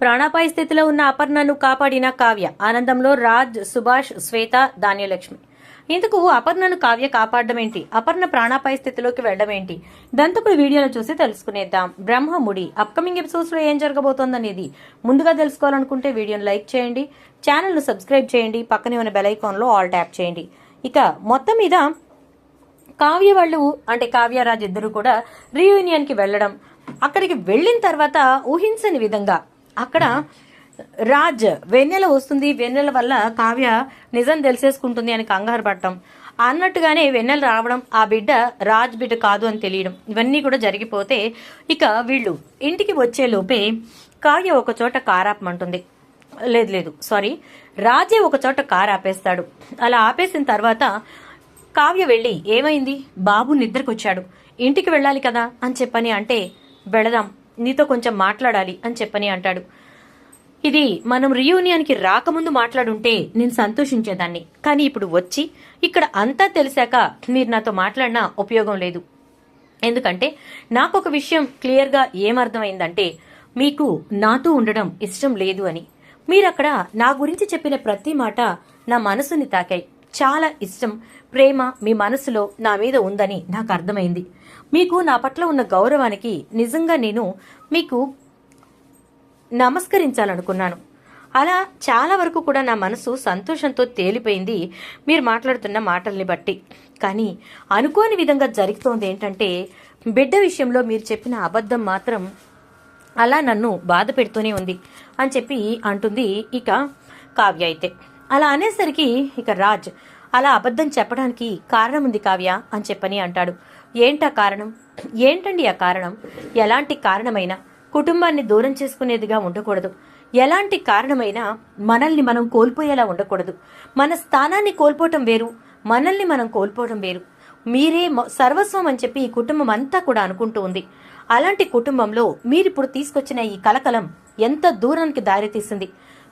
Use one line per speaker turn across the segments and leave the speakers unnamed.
ప్రాణాపాయ స్థితిలో ఉన్న అపర్ణను కాపాడిన కావ్య. ఆనందంలో రాజ్ సుభాష్ శ్వేత ధాన్యలక్ష్మి. ఇందుకు అపర్ణను కావ్య కాపాడడం ఏంటి అపర్ణ ప్రాణాపాయ స్థితిలోకి వెళ్ళడం ఏంటి దంతకుడు వీడియోను చూసి తెలుసుకునేద్దాం. బ్రహ్మముడి అప్కమింగ్ ఎపిసోడ్స్లో ఏం జరగబోతోందనేది ముందుగా తెలుసుకోవాలనుకుంటే వీడియోను లైక్ చేయండి. ఛానల్ను సబ్స్క్రైబ్ చేయండి. పక్కనే ఉన్న బెల్లో ఆల్ ట్యాప్ చేయండి. ఇక మొత్తం మీద కావ్య వాళ్ళు అంటే కావ్యరాజ్ ఇద్దరు కూడా రీయూనియన్కి వెళ్ళడం అక్కడికి వెళ్ళిన తర్వాత ఊహించని విధంగా అక్కడ రాజ్ వెన్నెల వస్తుంది. వెన్నెల వల్ల కావ్య నిజం తెలిసేసుకుంటుంది అని కంగారు పడటం. అన్నట్టుగానే వెన్నెల రావడం ఆ బిడ్డ రాజ్ బిడ్డ కాదు అని తెలియడం. ఇవన్నీ కూడా జరిగిపోతే ఇక వీళ్ళు ఇంటికి వచ్చే లోపే కావ్య ఒక చోట కారాపమంటుంది. లేదు లేదు సారీ రాజే ఒక చోట కారు ఆపేస్తాడు అలా ఆపేసిన తర్వాత కావ్య వెళ్ళి ఏమైంది? బాబు నిద్రకొచ్చాడు. ఇంటికి వెళ్ళాలి కదా అని చెప్పని అంటే వెళదాం నీతో కొంచెం మాట్లాడాలి అని చెప్పని అంటాడు. ఇది మనం రియూనియన్కి రాకముందు మాట్లాడుంటే నేను సంతోషించేదాన్ని. కానీ ఇప్పుడు వచ్చి ఇక్కడ అంతా తెలిసాక మీరు నాతో మాట్లాడినా ఉపయోగం లేదు. ఎందుకంటే నాకు ఒక విషయం క్లియర్గా ఏమర్థమైందంటే మీకు నాతో ఉండడం ఇష్టం లేదు అని. మీరక్కడ నా గురించి చెప్పిన ప్రతి మాట నా మనసుని తాకాయి. చాలా ఇష్టం. ప్రేమ మీ మనసులో నా మీద ఉందని నాకు అర్థమైంది. మీకు నా పట్ల ఉన్న గౌరవానికి నిజంగా నేను మీకు నమస్కరించాలనుకున్నాను. అలా చాలా వరకు కూడా నా మనసు సంతోషంతో తేలిపోయింది మీరు మాట్లాడుతున్న మాటల్ని బట్టి. కానీ అనుకోని విధంగా జరుగుతోంది ఏంటంటే బిడ్డ విషయంలో మీరు చెప్పిన అబద్ధం మాత్రం అలా నన్ను బాధ పెడుతూనే ఉంది అని చెప్పి అంటుంది ఇక కావ్య అయితే. అలా అనేసరికి ఇక రాజ్ అలా అబద్ధం చెప్పడానికి కారణం ఉంది కావ్య అని చెప్పని అంటాడు. ఏంటా కారణం? ఏంటండి ఆ కారణం? ఎలాంటి కారణమైనా కుటుంబాన్ని దూరం చేసుకునేదిగా ఉండకూడదు. ఎలాంటి కారణమైనా మనల్ని మనం కోల్పోయేలా ఉండకూడదు. మన స్థానాన్ని కోల్పోవటం వేరు మనల్ని మనం కోల్పోవడం వేరు. మీరే సర్వస్వం అని చెప్పి ఈ కుటుంబం అంతా కూడా అనుకుంటూ ఉంది. అలాంటి కుటుంబంలో మీరిప్పుడు తీసుకొచ్చిన ఈ కలకలం ఎంత దూరానికి దారితీసింది.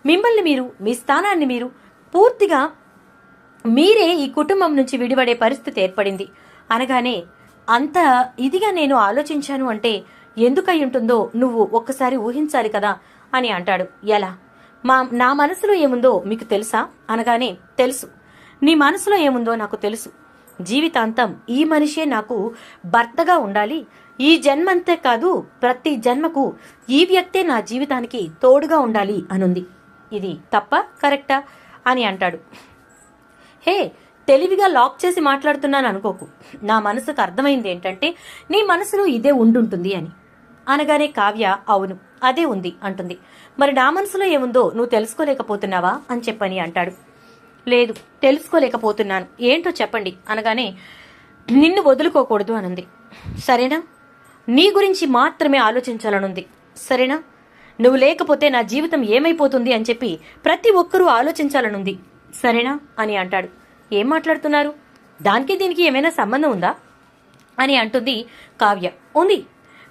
మిమ్మల్ని మీరు మీ స్థానాన్ని మీరు పూర్తిగా మీరే ఈ కుటుంబం నుంచి విడిపడే పరిస్థితి ఏర్పడింది. అనగానే అంత ఇదిగా నేను ఆలోచించాను అంటే ఎందుకై ఉంటుందో నువ్వు ఒక్కసారి ఊహించాలి కదా అని అంటాడు. ఎలా? మా నా మనసులో ఏముందో మీకు తెలుసా? అనగానే తెలుసు. నీ మనసులో ఏముందో నాకు తెలుసు. జీవితాంతం ఈ మనిషే నాకు భర్తగా ఉండాలి. ఈ జన్మంతే కాదు ప్రతి జన్మకు ఈ వ్యక్తే నా జీవితానికి తోడుగా ఉండాలి అనుంది. ఇది తప్ప కరెక్టా? అని అంటాడు. హే తెలివిగా లాక్ చేసి మాట్లాడుతున్నాను అనుకోకు. నా మనసుకు అర్థమైంది ఏంటంటే నీ మనసులో ఇదే ఉండుంటుంది అని. అనగానే కావ్య అవును అదే ఉంది అంటుంది. మరి నా మనసులో ఏముందో నువ్వు తెలుసుకోలేకపోతున్నావా అని చెప్పని అంటాడు. లేదు తెలుసుకోలేకపోతున్నాను. ఏంటో చెప్పండి అనగానే నిన్ను వదులుకోకూడదు అనుంది. సరేనా? నీ గురించి మాత్రమే ఆలోచించాలనుంది. సరేనా? నువ్వు లేకపోతే నా జీవితం ఏమైపోతుంది అని చెప్పి ప్రతి ఒక్కరూ ఆలోచించాలనుంది. సరేనా? అని అంటాడు. ఏం మాట్లాడుతున్నారు? దానికి దీనికి ఏమైనా సంబంధం ఉందా? అని అంటుంది కావ్య. ఉంది.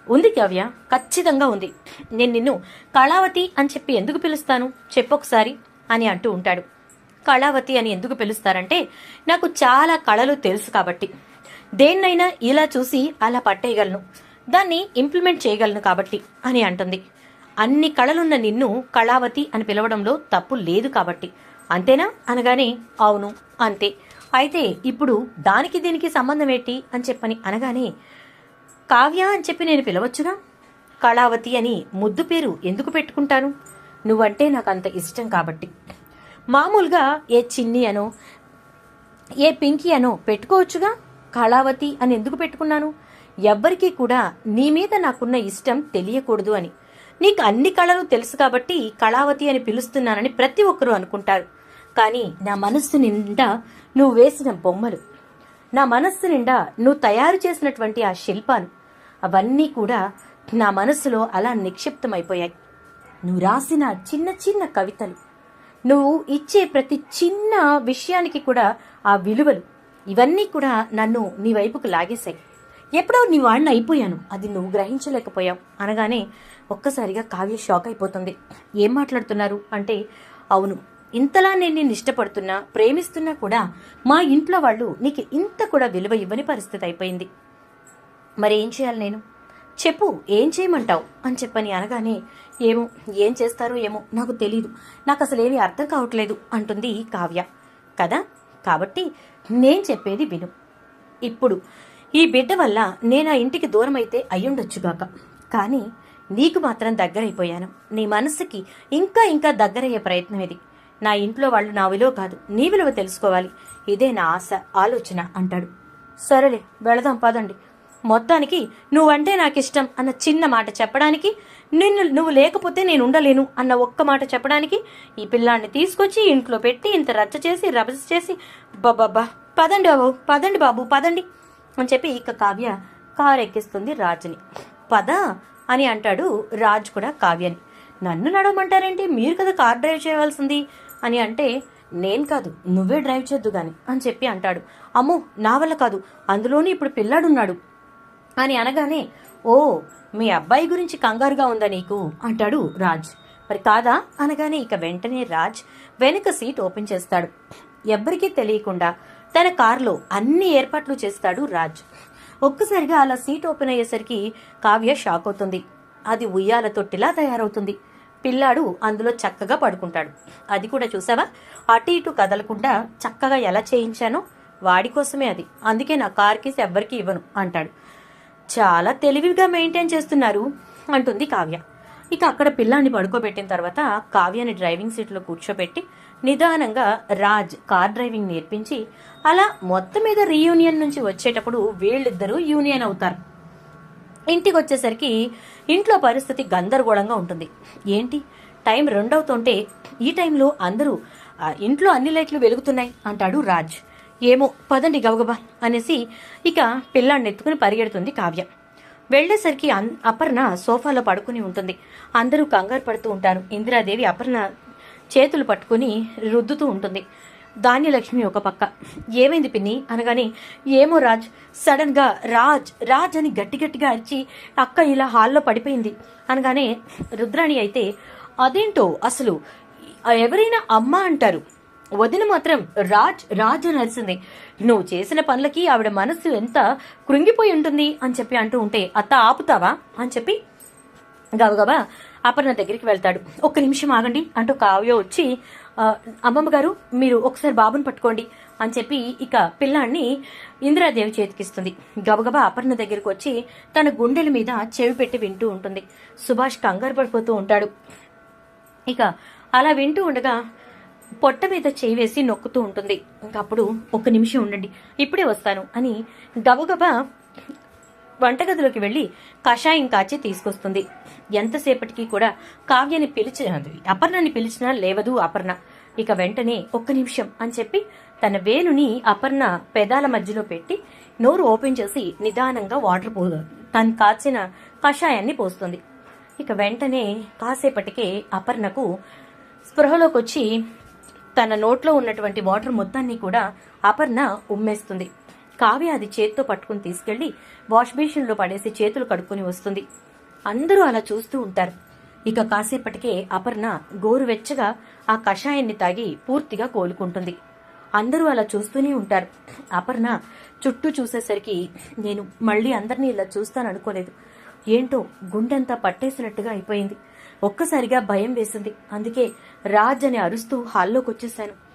ఉంది కావ్య. ఖచ్చితంగా ఉంది. నేను నిన్ను కళావతి అని చెప్పి ఎందుకు పిలుస్తాను? చెప్పొకసారి అని అంటూ ఉంటాడు. కళావతి అని ఎందుకు పిలుస్తారంటే నాకు చాలా కళలు తెలుసు కాబట్టి. దేన్నైనా ఇలా చూసి అలా పట్టేయగలను. దాన్ని ఇంప్లిమెంట్ చేయగలను కాబట్టి అని అంటుంది. అన్ని కళలున్న నిన్ను కళావతి అని పిలవడంలో తప్పు లేదు కాబట్టి. అంతేనా? అనగానే అవును అంతే. అయితే ఇప్పుడు దానికి దీనికి సంబంధం ఏంటి అని చెప్పని అనగానే కావ్య అని చెప్పి నేను పిలవచ్చుగా? కళావతి అని ముద్దు పేరు ఎందుకు పెట్టుకుంటాను? నువ్వంటే నాకు అంత ఇష్టం కాబట్టి. మామూలుగా ఏ చిన్ని అనో ఏ పింకీ అనో పెట్టుకోవచ్చుగా? కళావతి అని ఎందుకు పెట్టుకున్నాను? ఎవ్వరికీ కూడా నీ మీద నాకున్న ఇష్టం తెలియకూడదు అని. నీకు అన్ని కళలు తెలుసు కాబట్టి కళావతి అని పిలుస్తున్నానని ప్రతి ఒక్కరూ అనుకుంటారు. కానీ నా మనస్సు నిండా నువ్వు వేసిన బొమ్మలు నా మనస్సు నిండా నువ్వు తయారు చేసినటువంటి ఆ శిల్పాలు అవన్నీ కూడా నా మనస్సులో అలా నిక్షిప్తమైపోయాయి. నువ్వు రాసిన చిన్న చిన్న కవితలు నువ్వు ఇచ్చే ప్రతి చిన్న విషయానికి కూడా ఆ విలువలు ఇవన్నీ కూడా నన్ను నీ వైపుకు లాగేశాయి. ఎప్పుడో నీ వాడిని అయిపోయాను అది నువ్వు గ్రహించలేకపోయావు అనగానే ఒక్కసారిగా కావ్య షాక్ అయిపోతుంది. ఏం మాట్లాడుతున్నారు? అంటే అవును ఇంతలా నేను నేను ఇష్టపడుతున్నా ప్రేమిస్తున్నా కూడా మా ఇంట్లో వాళ్ళు నీకు ఇంత కూడా విలువ ఇవ్వని పరిస్థితి అయిపోయింది. మరి ఏం చేయాలి నేను? చెప్పు ఏం చేయమంటావు? అని చెప్పని అనగానే ఏమో ఏం చేస్తారో ఏమో నాకు తెలీదు. నాకు అసలు ఏమీ అర్థం కావట్లేదు అంటుంది కావ్య. కదా? కాబట్టి నేను చెప్పేది విను. ఇప్పుడు ఈ బిడ్డ వల్ల నేను ఆ ఇంటికి దూరం అయితే అయ్యుండొచ్చుగాక కానీ నీకు మాత్రం దగ్గరైపోయాను. నీ మనసుకి ఇంకా ఇంకా దగ్గరయ్యే ప్రయత్నం ఇది. నా ఇంట్లో వాళ్ళు నా విలువ కాదు నీ విలువ తెలుసుకోవాలి. ఇదే నా ఆశ ఆలోచన అంటాడు. సరేలే వెళదాం పదండి. మొత్తానికి నువ్వంటే నాకు ఇష్టం అన్న చిన్న మాట చెప్పడానికి నిన్ను నువ్వు లేకపోతే నేను ఉండలేను అన్న ఒక్క మాట చెప్పడానికి ఈ పిల్లాన్ని తీసుకొచ్చి ఇంట్లో పెట్టి ఇంత రచ్చ చేసి రభస చేసి బాబా పదండి బాబు పదండి బాబు పదండి అని చెప్పి ఇక కావ్య కారు ఎక్కిస్తుంది రాజుని. పద అని అంటాడు రాజ్ కూడా కావ్యని. నన్ను నడవమంటారేంటి? మీరు కదా కార్ డ్రైవ్ చేయవలసింది అని అంటే నేను కాదు నువ్వే డ్రైవ్ చేద్దు గాని అని చెప్పి అంటాడు. అమ్మో నా వల్ల కాదు అందులోనే ఇప్పుడు పిల్లాడున్నాడు అని అనగానే ఓ మీ అబ్బాయి గురించి కంగారుగా ఉందా నీకు? అంటాడు రాజ్. మరి కాదా? అనగానే ఇక వెంటనే రాజ్ వెనుక సీట్ ఓపెన్ చేస్తాడు. ఎవ్వరికీ తెలియకుండా తన కారులో అన్ని ఏర్పాట్లు చేస్తాడు రాజ్. ఒక్కసారిగా అలా సీట్ ఓపెన్ అయ్యేసరికి కావ్య షాక్ అవుతుంది. అది ఉయ్యాల తొట్టిలా తయారవుతుంది. పిల్లాడు అందులో చక్కగా పడుకుంటాడు. అది కూడా చూసావా? అటు ఇటు కదలకుండా చక్కగా ఎలా చేయించానో? వాడి కోసమే అది. అందుకే నా కార్కి ఎవ్వరికి ఇవ్వను అంటాడు. చాలా తెలివిగా మెయింటైన్ చేస్తున్నారు అంటుంది కావ్య. ఇక అక్కడ పిల్లాన్ని పడుకోబెట్టిన తర్వాత కావ్యని డ్రైవింగ్ సీట్లో కూర్చోబెట్టి నిదానంగా రాజ్ కార్ డ్రైవింగ్ నేర్పించి అలా మొత్తం మీద రీయూనియన్ నుంచి వచ్చేటప్పుడు వీళ్ళిద్దరూ యూనియన్ అవుతారు. ఇంటికి వచ్చేసరికి ఇంట్లో పరిస్థితి గందరగోళంగా ఉంటుంది. ఏంటి? టైం రెండవుతుంటే ఈ టైంలో అందరూ ఇంట్లో అన్ని లైట్లు వెలుగుతున్నాయి అంటాడు రాజ్. ఏమో పదండి గబగబా అనేసి ఇక పిల్లాన్ని ఎత్తుకుని పరిగెడుతుంది కావ్య. వెళ్ళేసరికి అన్- అపర్ణ సోఫాలో పడుకుని ఉంటుంది. అందరూ కంగారు పడుతూ ఉంటారు. ఇందిరాదేవి అపర్ణ చేతులు పట్టుకుని రుద్దుతూ ఉంటుంది. ధాన్యలక్ష్మి ఒక పక్క. ఏమైంది పిన్ని? అనగానే ఏమో రాజ్ సడన్గా రాజ్ రాజ్ అని గట్టి గట్టిగా అరిచి అక్క ఇలా హాల్లో పడిపోయింది. అనగానే రుద్రాణి అయితే అదేంటో అసలు? ఎవరైనా అమ్మ అంటారు. వదిన మాత్రం రాజ్ రాజ్ అని అరిసింది నువ్వు చేసిన పనులకి ఆవిడ మనసు ఎంత కృంగిపోయి ఉంటుంది అని చెప్పి అంటూ ఉంటే అత్త ఆపుతావా? అని చెప్పి గబగబా అపర్ణ దగ్గరికి వెళ్తాడు. ఒక్క నిమిషం ఆగండి అంటూ కావ్య వచ్చి అమ్మమ్మ గారు మీరు ఒకసారి బాబుని పట్టుకోండి అని చెప్పి ఇక పిల్లాన్ని ఇందిరాదేవి చేతికిస్తుంది. గబగబా అపర్ణ దగ్గరికి వచ్చి తన గుండెల మీద చెవి పెట్టి వింటూ ఉంటుంది. సుభాష్ కంగారు పడిపోతూ ఉంటాడు. ఇక అలా వింటూ ఉండగా పొట్ట మీద చేయి వేసి నొక్కుతూ ఉంటుంది. ఇంకప్పుడు ఒక నిమిషం ఉండండి ఇప్పుడే వస్తాను అని గబగబా వంటగదిలోకి వెళ్ళి కషాయం కాచి తీసుకొస్తుంది. ఎంతసేపటికి కూడా కావ్యని పిలిచిన అపర్ణని పిలిచినా లేవదు అపర్ణ. ఇక వెంటనే ఒక్క నిమిషం అని చెప్పి తన వేలుని అపర్ణ పెదాల మధ్యలో పెట్టి నోరు ఓపెన్ చేసి నిదానంగా వాటర్ పో తను కాచిన కషాయాన్ని పోస్తుంది. ఇక వెంటనే కాసేపటికే అపర్ణకు స్పృహలోకి వచ్చి తన నోట్లో ఉన్నటువంటి వాటర్ మొత్తాన్ని కూడా అపర్ణ ఉమ్మేస్తుంది. కావ్య అది చేత్తో పట్టుకుని తీసుకెళ్ళి వాష్ బేసిన్లో పడేసి చేతులు కడుక్కుని వస్తుంది. అందరూ అలా చూస్తూ ఉంటారు. ఇక కాసేపటికే అపర్ణ గోరువెచ్చగా ఆ కషాయాన్ని తాగి పూర్తిగా కోలుకుంటుంది. అందరూ అలా చూస్తూనే ఉంటారు. అపర్ణ చుట్టూ చూసేసరికి నేను మళ్ళీ అందరినీ ఇలా చూస్తాను అనుకోలేదు ఏంటో గుండెంతా పట్టేసినట్టుగా అయిపోయింది. ఒక్కసారిగా భయం వేసింది. అందుకే రాజ్ అని అరుస్తూ హాల్లోకి వచ్చేసాను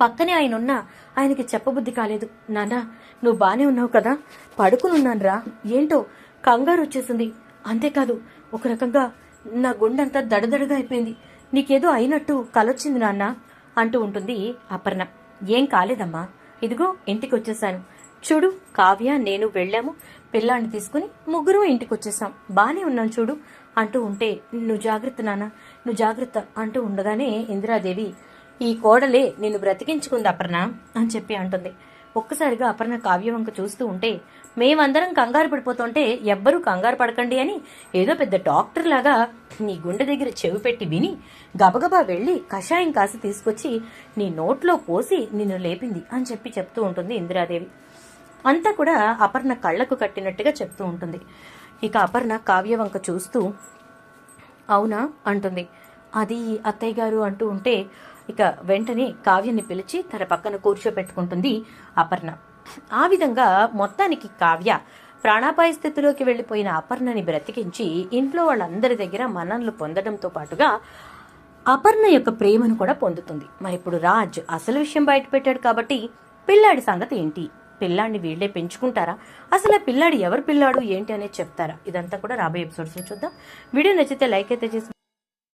పక్కనే ఆయన ఉన్నా ఆయనకి చెప్పబుద్ధి కాలేదు. నాన్నా నువ్వు బానే ఉన్నావు కదా? పడుకునున్నానురా. ఏంటో? కంగారు వచ్చేసింది. అంతేకాదు ఒక రకంగా నా గుండెంతా దడదడగా అయిపోయింది. నీకేదో అయినట్టు కలొచ్చింది నాన్న అంటూ ఉంటుంది అపర్ణ. ఏం కాలేదమ్మా. ఇదిగో ఇంటికి వచ్చేసాను చూడు కావ్య నేను వెళ్ళాము. పిల్లాన్ని తీసుకుని ముగ్గురు ఇంటికి వచ్చేసాం బానే ఉన్నాను చూడు అంటూ ఉంటే నువ్వు జాగ్రత్త నాన్న. నువ్వు జాగ్రత్త అంటూ ఉండగానే ఇందిరాదేవి ఈ కోడలే నిన్ను బ్రతికించుకుంది అపర్ణ అని చెప్పి అంటుంది. ఒక్కసారిగా అపర్ణ కావ్య వంక చూస్తూ ఉంటే మేమందరం కంగారు పడిపోతుంటే ఎవ్వరూ కంగారు పడకండి అని ఏదో పెద్ద డాక్టర్ లాగా నీ గుండె దగ్గర చెవి పెట్టి విని గబగబా వెళ్ళి కషాయం కాసి తీసుకొచ్చి నీ నోట్లో పోసి నిన్ను లేపింది అని చెప్పి చెప్తూ ఉంటుంది ఇందిరాదేవి. అంతా కూడా అపర్ణ కళ్ళకు కట్టినట్టుగా చెప్తూ ఉంటుంది. ఇక అపర్ణ కావ్య వంక చూస్తూ అవునా? అంటుంది. అది అత్తయ్య గారు అంటూ ఉంటే ఇక వెంటనే కావ్యని పిలిచి తన పక్కన కూర్చోబెట్టుకుంటుంది అపర్ణ. ఆ విధంగా మొత్తానికి కావ్య ప్రాణాపాయ స్థితిలోకి వెళ్ళిపోయిన అపర్ణని బ్రతికించి ఇంట్లో వాళ్ళందరి దగ్గర మన్ననలు పొందడంతో పాటుగా అపర్ణ యొక్క ప్రేమను కూడా పొందుతుంది. మరి ఇప్పుడు రాజ్ అసలు విషయం బయట పెట్టాడు కాబట్టి పిల్లాడి సంగతి ఏంటి? పిల్లాడిని వీళ్ళే పెంచుకుంటారా? అసలు ఆ పిల్లాడు ఎవరు పిల్లాడు ఏంటి అనేది చెప్తారా? ఇదంతా కూడా రాబోయే ఎపిసోడ్స్ చూద్దాం. వీడియో నచ్చితే లైక్ అయితే చేసి